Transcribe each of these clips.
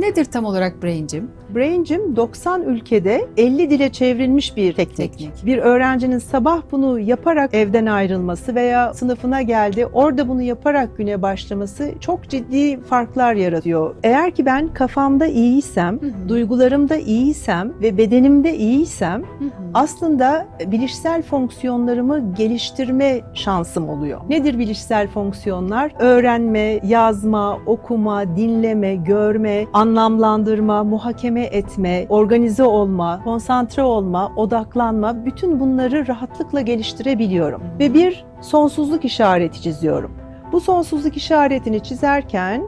Nedir tam olarak Brain'cim? Brain'cim 90 ülkede 50 dile çevrilmiş bir teknik. Teknik. Bir öğrencinin sabah bunu yaparak evden ayrılması veya sınıfına geldi, orada bunu yaparak güne başlaması çok ciddi farklar yaratıyor. Eğer ki ben kafamda iyiysem, Hı hı. duygularımda iyiysem ve bedenimde iyiysem Hı hı. aslında bilişsel fonksiyonlarımı geliştirme şansım oluyor. Nedir bilişsel fonksiyonlar? Öğrenme, yazma, okuma, dinleme, görme, anlamlandırma, muhakeme etme, organize olma, konsantre olma, odaklanma bütün bunları rahatlıkla geliştirebiliyorum. Ve bir sonsuzluk işareti çiziyorum. Bu sonsuzluk işaretini çizerken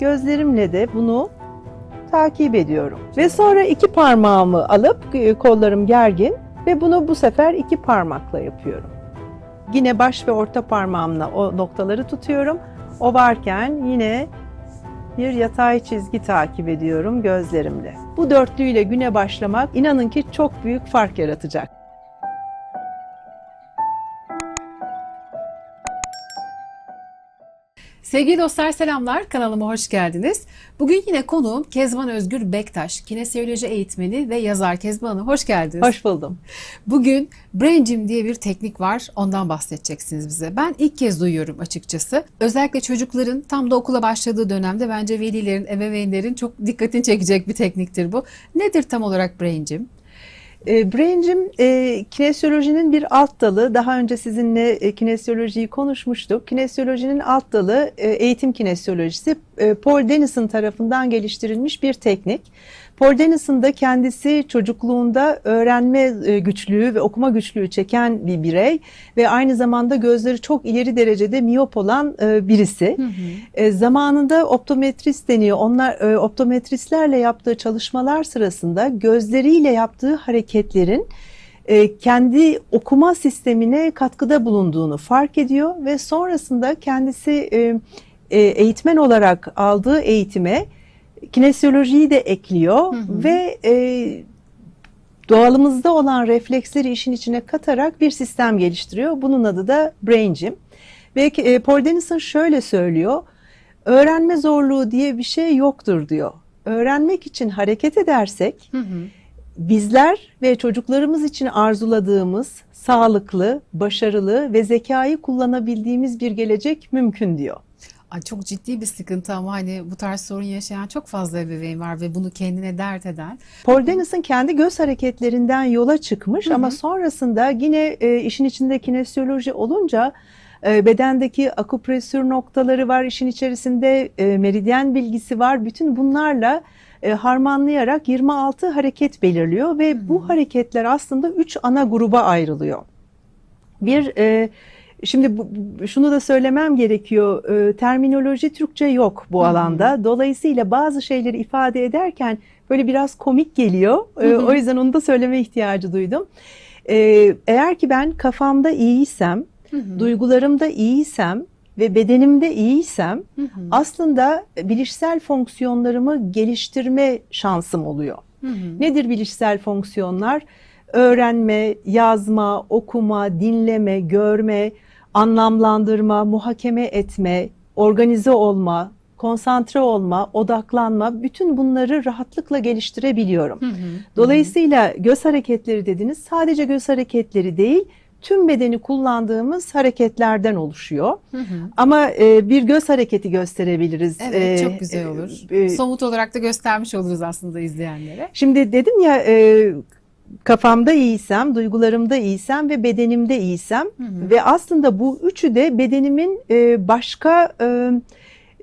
gözlerimle de bunu takip ediyorum. Ve sonra iki parmağımı alıp e, kollarım gergin ve bunu bu sefer iki parmakla yapıyorum. Yine baş ve orta parmağımla o noktaları tutuyorum. O varken yine bir yatay çizgi takip ediyorum gözlerimle. Bu dörtlüyle güne başlamak inanın ki çok büyük fark yaratacak. Sevgili dostlar selamlar, kanalıma hoş geldiniz. Bugün yine konuğum Kezban Özgür Bektaş, kinesiyoloji eğitmeni ve yazar Kezban Hanım. Hoş geldiniz. Hoş buldum. Bugün Brain Gym diye bir teknik var, ondan bahsedeceksiniz bize. Ben ilk kez duyuyorum açıkçası. Özellikle çocukların tam da okula başladığı dönemde bence velilerin, ebeveynlerin çok dikkatini çekecek bir tekniktir bu. Nedir tam olarak Brain Gym? E, Braincim e, kinesiyolojinin bir alt dalı. Daha önce sizinle e, kinesiyolojiyi konuşmuştuk. Kinesiyolojinin alt dalı e, eğitim kinesiyolojisi. E, Paul Denison tarafından geliştirilmiş bir teknik. Paul Denison da kendisi çocukluğunda öğrenme e, güçlüğü ve okuma güçlüğü çeken bir birey ve aynı zamanda gözleri çok ileri derecede miyop olan e, birisi. E, zamanında optometrist deniyor. Onlar e, optometristlerle yaptığı çalışmalar sırasında gözleriyle yaptığı hareketlerin kendi okuma sistemine katkıda bulunduğunu fark ediyor ve sonrasında kendisi eğitmen olarak aldığı eğitime kinesiyolojiyi de ekliyor Hı hı. ve e, doğalımızda olan refleksleri işin içine katarak bir sistem geliştiriyor. Bunun adı da Brain Gym. Ve e, Paul Denison şöyle söylüyor. Öğrenme zorluğu diye bir şey yoktur diyor. Öğrenmek için hareket edersek Hı hı. bizler ve çocuklarımız için arzuladığımız sağlıklı, başarılı ve zekayı kullanabildiğimiz bir gelecek mümkün diyor. Ay çok ciddi bir sıkıntı ama hani bu tarz sorun yaşayan çok fazla ebeveyn var ve bunu kendine dert eden. Paul Denison kendi göz hareketlerinden yola çıkmış Hı hı. ama sonrasında yine e, işin içinde kinesiyoloji olunca e, bedendeki akupresür noktaları var, işin içerisinde e, meridyen bilgisi var. Bütün bunlarla e, harmanlayarak 26 hareket belirliyor ve Hı hı. bu hareketler aslında 3 ana gruba ayrılıyor. Bir e, Şimdi bu, şunu da söylemem gerekiyor. e, terminoloji Türkçe yok bu alanda. Dolayısıyla bazı şeyleri ifade ederken böyle biraz komik geliyor. E, o yüzden onu da söyleme ihtiyacı duydum. E, eğer ki ben kafamda iyiysem, duygularımda iyiysem ve bedenimde iyiysem aslında bilişsel fonksiyonlarımı geliştirme şansım oluyor. Nedir bilişsel fonksiyonlar? Öğrenme, yazma, okuma, dinleme, görme, anlamlandırma, muhakeme etme, organize olma, konsantre olma, odaklanma bütün bunları rahatlıkla geliştirebiliyorum. Hı hı. Dolayısıyla göz hareketleri dediniz sadece göz hareketleri değil tüm bedeni kullandığımız hareketlerden oluşuyor. Hı hı. Ama e, bir göz hareketi gösterebiliriz. Evet E, çok güzel olur. e, Somut olarak da göstermiş oluruz aslında izleyenlere. Şimdi dedim ya e, kafamda iyiysem, duygularımda iyiysem ve bedenimde iyiysem Hı hı. ve aslında bu üçü de bedenimin e, başka e,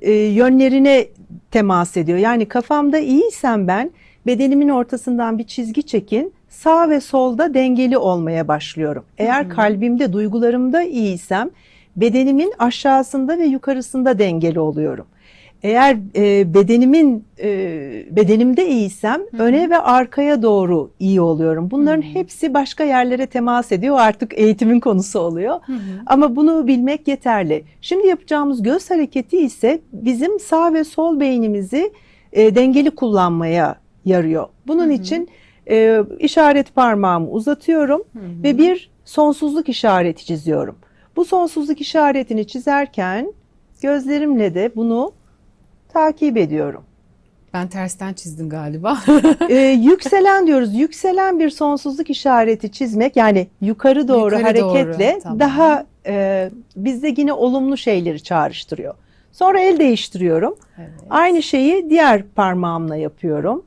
e, yönlerine temas ediyor. Yani kafamda iyiysem ben bedenimin ortasından bir çizgi çekin sağ ve solda dengeli olmaya başlıyorum. Eğer Hı hı. kalbimde, duygularımda iyiysem bedenimin aşağısında ve yukarısında dengeli oluyorum. Eğer e, bedenimin e, bedenimde iyiysem Hı hı. öne ve arkaya doğru iyi oluyorum. Bunların Hı hı. hepsi başka yerlere temas ediyor. Artık eğitimin konusu oluyor. Hı hı. Ama bunu bilmek yeterli. Şimdi yapacağımız göz hareketi ise bizim sağ ve sol beynimizi e, dengeli kullanmaya yarıyor. Bunun Hı hı. için e, işaret parmağımı uzatıyorum Hı hı. ve bir sonsuzluk işareti çiziyorum. Bu sonsuzluk işaretini çizerken gözlerimle de bunu takip ediyorum. Ben tersten çizdim galiba. Ee, yükselen diyoruz. Yükselen bir sonsuzluk işareti çizmek yani yukarı doğru Yukarı hareketle doğru, tamam. daha e, bizde yine olumlu şeyleri çağrıştırıyor. Sonra el değiştiriyorum. Evet. Aynı şeyi diğer parmağımla yapıyorum.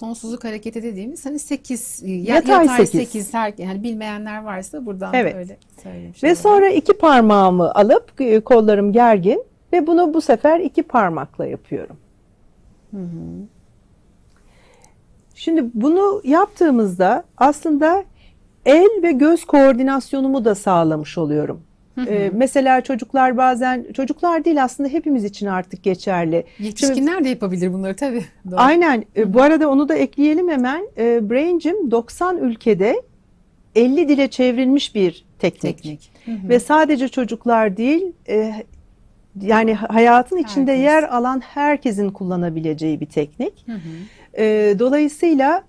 Sonsuzluk hareketi dediğimiz hani 8 Yatay yatay, sekiz. 8 her yani bilmeyenler varsa buradan Evet. öyle söylemiş Ve sonra iki parmağımı alıp e, kollarım gergin ve bunu bu sefer iki parmakla yapıyorum. Şimdi bunu yaptığımızda aslında el ve göz koordinasyonumu da sağlamış oluyorum. Ee, mesela çocuklar bazen çocuklar değil aslında hepimiz için artık geçerli. Yetişkinler de yapabilir bunları tabii. Doğru. Aynen. E, Bu arada onu da ekleyelim hemen. E, Brain'cim 90 ülkede 50 dile çevrilmiş bir teknik. teknik. Hı hı. Ve sadece çocuklar değil, e, yani hayatın içinde Herkes. yer alan herkesin kullanabileceği bir teknik. Hı hı. E, dolayısıyla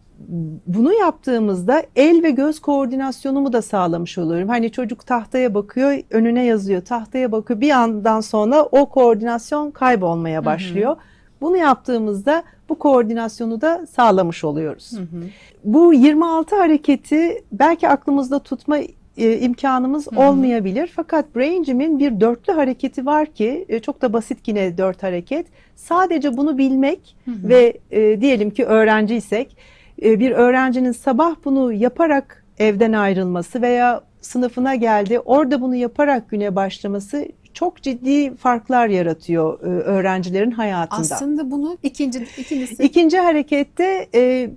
bunu yaptığımızda el ve göz koordinasyonumu da sağlamış oluyorum. Hani çocuk tahtaya bakıyor, önüne yazıyor, tahtaya bakıyor. Bir andan sonra o koordinasyon kaybolmaya başlıyor. Bunu yaptığımızda bu koordinasyonu da sağlamış oluyoruz. Hı hı. Bu 26 hareketi belki aklımızda tutma e, imkanımız Hı hı. olmayabilir. Fakat Brain'cimin bir dörtlü hareketi var ki e, çok da basit yine dört hareket. Sadece bunu bilmek Hı hı. ve e, diyelim ki öğrenciysek bir öğrencinin sabah bunu yaparak evden ayrılması veya sınıfına geldi orada bunu yaparak güne başlaması çok ciddi farklar yaratıyor e, öğrencilerin hayatında. Aslında bunu ikinci ikincisi İkinci harekette e,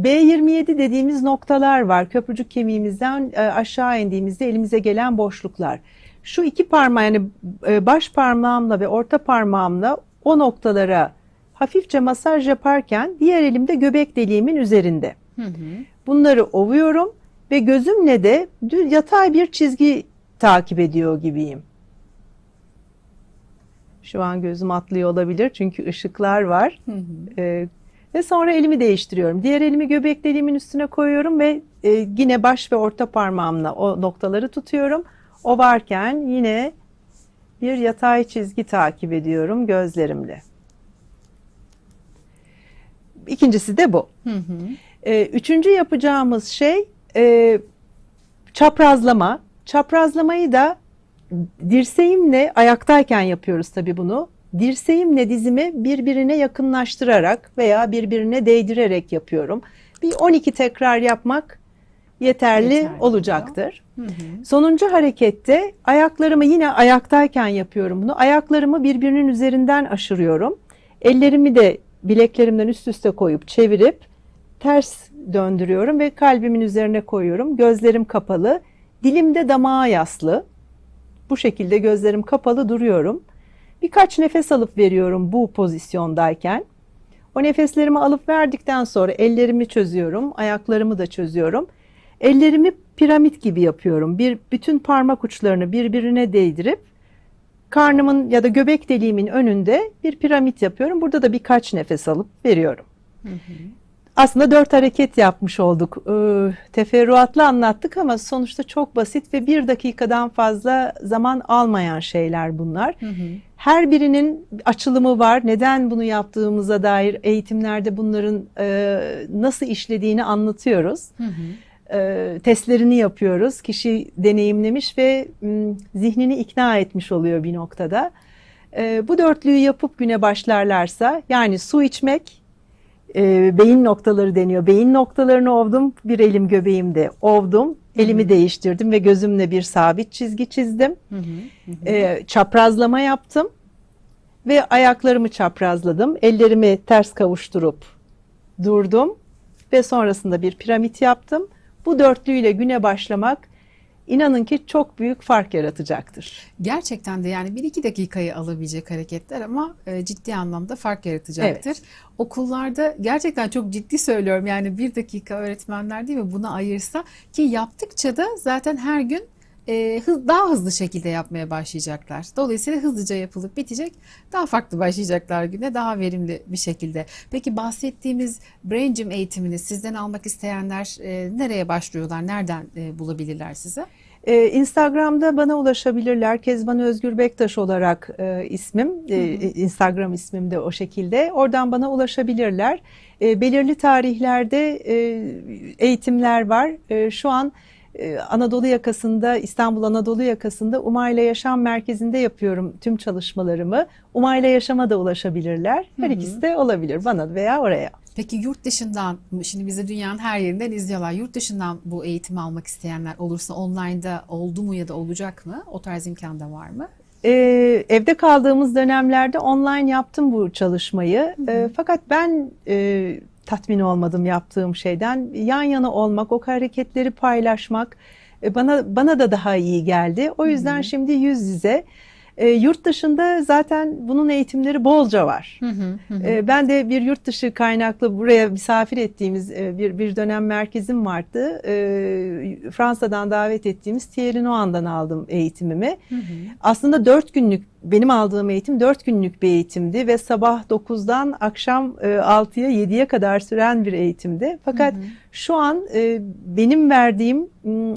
B27 dediğimiz noktalar var. Köprücük kemiğimizden e, aşağı indiğimizde elimize gelen boşluklar. Şu iki parmağı yani e, baş parmağımla ve orta parmağımla o noktalara hafifçe masaj yaparken diğer elimde göbek deliğimin üzerinde. Hı hı. Bunları ovuyorum ve gözümle de yatay bir çizgi takip ediyor gibiyim. Şu an gözüm atlıyor olabilir çünkü ışıklar var. Hı hı. Ee, ve sonra elimi değiştiriyorum. Diğer elimi göbek deliğimin üstüne koyuyorum ve e, yine baş ve orta parmağımla o noktaları tutuyorum. O varken yine bir yatay çizgi takip ediyorum gözlerimle. İkincisi de bu. Hı hı. Ee, üçüncü yapacağımız şey e, çaprazlama. Çaprazlamayı da dirseğimle ayaktayken yapıyoruz tabii bunu. Dirseğimle dizimi birbirine yakınlaştırarak veya birbirine değdirerek yapıyorum. Bir 12 tekrar yapmak yeterli, Yeterli olacaktır. Hı hı. Sonuncu harekette ayaklarımı yine ayaktayken yapıyorum bunu. Ayaklarımı birbirinin üzerinden aşırıyorum. Ellerimi de bileklerimden üst üste koyup çevirip ters döndürüyorum ve kalbimin üzerine koyuyorum. Gözlerim kapalı, dilim de damağa yaslı. Bu şekilde gözlerim kapalı duruyorum. Birkaç nefes alıp veriyorum bu pozisyondayken. O nefeslerimi alıp verdikten sonra ellerimi çözüyorum, ayaklarımı da çözüyorum. Ellerimi piramit gibi yapıyorum. Bir bütün parmak uçlarını birbirine değdirip karnımın ya da göbek deliğimin önünde bir piramit yapıyorum. Burada da birkaç nefes alıp veriyorum. Hı hı. Aslında dört hareket yapmış olduk. Ee, teferruatlı anlattık ama sonuçta çok basit ve bir dakikadan fazla zaman almayan şeyler bunlar. Hı hı. Her birinin açılımı var. Neden bunu yaptığımıza dair eğitimlerde bunların e, nasıl işlediğini anlatıyoruz. Hı hı. E, testlerini yapıyoruz. Kişi deneyimlemiş ve m, zihnini ikna etmiş oluyor bir noktada. E, bu dörtlüyü yapıp güne başlarlarsa yani su içmek, e, beyin noktaları deniyor. Beyin noktalarını ovdum, bir elim göbeğimde ovdum, elimi değiştirdim ve gözümle bir sabit çizgi çizdim. Hı hı. Hı hı. E, çaprazlama yaptım ve ayaklarımı çaprazladım. Ellerimi ters kavuşturup durdum ve sonrasında bir piramit yaptım. Bu dörtlüyle güne başlamak inanın ki çok büyük fark yaratacaktır. Gerçekten de yani bir iki dakikayı alabilecek hareketler ama e, ciddi anlamda fark yaratacaktır. Okullarda gerçekten çok ciddi söylüyorum yani bir dakika öğretmenler değil mi buna ayırsa ki yaptıkça da zaten her gün e, hız, daha hızlı şekilde yapmaya başlayacaklar. Dolayısıyla hızlıca yapılıp bitecek daha farklı başlayacaklar güne daha verimli bir şekilde. Peki bahsettiğimiz Brain Gym eğitimini sizden almak isteyenler e, nereye başlıyorlar? Nereden e, bulabilirler sizi? Ee, Instagram'da bana ulaşabilirler. Kezban Özgür Bektaş olarak e, ismim. E, Instagram ismim de o şekilde. Oradan bana ulaşabilirler. E, belirli tarihlerde e, eğitimler var. E, şu an Anadolu yakasında, İstanbul Anadolu yakasında Umayla Yaşam Merkezi'nde yapıyorum tüm çalışmalarımı. Umayla Yaşam'a da ulaşabilirler. Her Hı hı. ikisi de olabilir bana veya oraya. Peki yurt dışından, şimdi bizi dünyanın her yerinden izliyorlar. Yurt dışından bu eğitimi almak isteyenler olursa online'da oldu mu ya da olacak mı? O tarz imkan da var mı? Ee, evde kaldığımız dönemlerde online yaptım bu çalışmayı. Ee, fakat ben e, tatmin olmadım yaptığım şeyden. Yan yana olmak, o hareketleri paylaşmak e, bana bana da daha iyi geldi. O yüzden şimdi yüz yüze. E, yurt dışında zaten bunun eğitimleri bolca var. Hı, hı hı. E, ben de bir yurt dışı kaynaklı buraya misafir ettiğimiz e, bir bir dönem merkezim vardı. E, Fransa'dan davet ettiğimiz Thierry Noan'dan aldım eğitimimi. Hı hı. Aslında dört günlük benim aldığım eğitim dört günlük bir eğitimdi ve sabah 9'dan akşam e, 6'ya 7'ye kadar süren bir eğitimdi. Fakat Hı hı. şu an e, benim verdiğim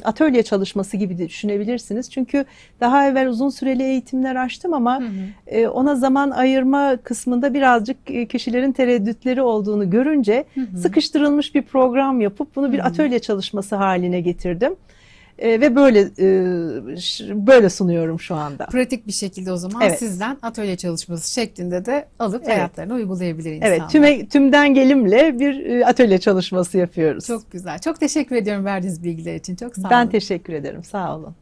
atölye çalışması gibi düşünebilirsiniz. Çünkü daha evvel uzun süreli eğitimler açtım ama Hı hı. e, ona zaman ayırma kısmında birazcık e, kişilerin tereddütleri olduğunu görünce Hı hı. sıkıştırılmış bir program yapıp bunu bir Hı hı. atölye çalışması haline getirdim. E, ve böyle e, böyle sunuyorum şu anda. Pratik bir şekilde o zaman Evet. sizden atölye çalışması şeklinde de alıp Evet. hayatlarına uygulayabilir insanlar. Evet, tüme, tümden gelimle bir e, atölye çalışması yapıyoruz. Çok güzel. Çok teşekkür ediyorum verdiğiniz bilgiler için. Çok sağ ben olun. teşekkür ederim. Sağ olun.